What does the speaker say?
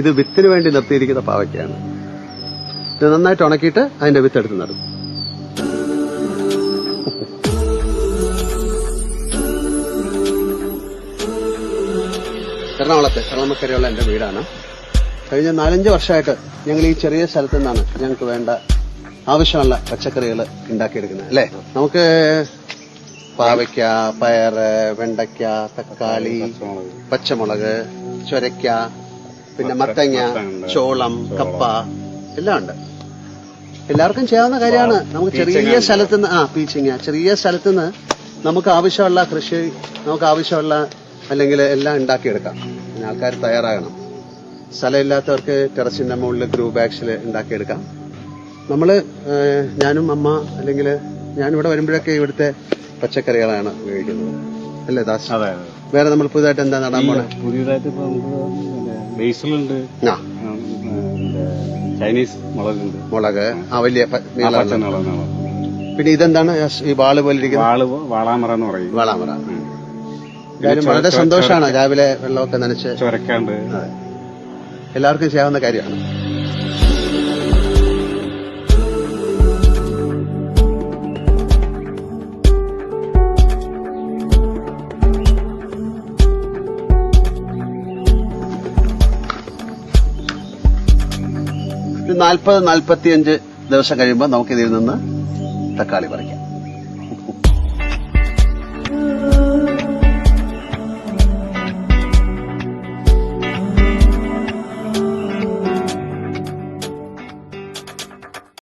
ഇത് വിത്തിന് വേണ്ടി നിർത്തിയിരിക്കുന്ന പാവയ്ക്കാണ്. ഇത് നന്നായിട്ട് ഉണക്കിയിട്ട് അതിന്റെ വിത്തെടുത്ത് നടും. എറണാകുളത്ത് എറണാകുളക്കരയുള്ള എന്റെ വീടാണ്. കഴിഞ്ഞ നാലഞ്ച് വർഷമായിട്ട് ഞങ്ങൾ ഈ ചെറിയ സ്ഥലത്തു നിന്നാണ് ഞങ്ങൾക്ക് വേണ്ട ആവശ്യമുള്ള പച്ചക്കറികൾ ഉണ്ടാക്കിയെടുക്കുന്നത് അല്ലേ? നമുക്ക് പാവയ്ക്ക പയറ് വെണ്ടയ്ക്ക തക്കാളി പച്ചമുളക് ചൊരയ്ക്ക പിന്നെ മത്തങ്ങ ചോളം കപ്പ എല്ലാം ഉണ്ട്. എല്ലാവർക്കും ചെയ്യാവുന്ന കാര്യമാണ്. നമുക്ക് ചെറിയ സ്ഥലത്തുനിന്ന് ആ പീച്ചിങ്ങ. ചെറിയ സ്ഥലത്തുനിന്ന് നമുക്ക് ആവശ്യമുള്ള കൃഷി നമുക്ക് ആവശ്യമുള്ള അല്ലെങ്കിൽ എല്ലാം ഉണ്ടാക്കിയെടുക്കാം. പിന്നെ ആൾക്കാർ തയ്യാറാകണം. സ്ഥലമില്ലാത്തവർക്ക് ടെറസിന്റെ മുകളിൽ ഗ്രൂ ബാഗ്സിൽ ഉണ്ടാക്കിയെടുക്കാം. നമ്മൾ ഞാനും അമ്മ അല്ലെങ്കിൽ ഞാനിവിടെ വരുമ്പോഴൊക്കെ ഇവിടുത്തെ പച്ചക്കറികളാണ് ഉപയോഗിക്കുന്നത്. അല്ലേ ദാസ്? വേറെ നമ്മൾ പുതിയതായിട്ട് എന്താ നടാൻ പോണേ? പുതിയതായിട്ട് ബേസിലുണ്ട് ആ. ചൈനീസ് മുളകുണ്ട്. മുളക് ആ വലിയ. പിന്നെ ഇതെന്താണ്? ഈ വാൾ പോലെ ഇരിക്കുന്നത്? വാളാമറ എന്ന് പറയും. വാളാമറ. വളരെ സന്തോഷമാണ് രാവിലെ വെള്ളമൊക്കെ നനച്ച്. ചുരക്കാണ്ട് എല്ലാവർക്കും ചെയ്യാവുന്ന കാര്യമാണ്. നാൽപ്പത് നാൽപ്പത്തിയഞ്ച് ദിവസം കഴിയുമ്പോൾ നമുക്കിതിൽ നിന്ന് തക്കാളി പറിക്കാം.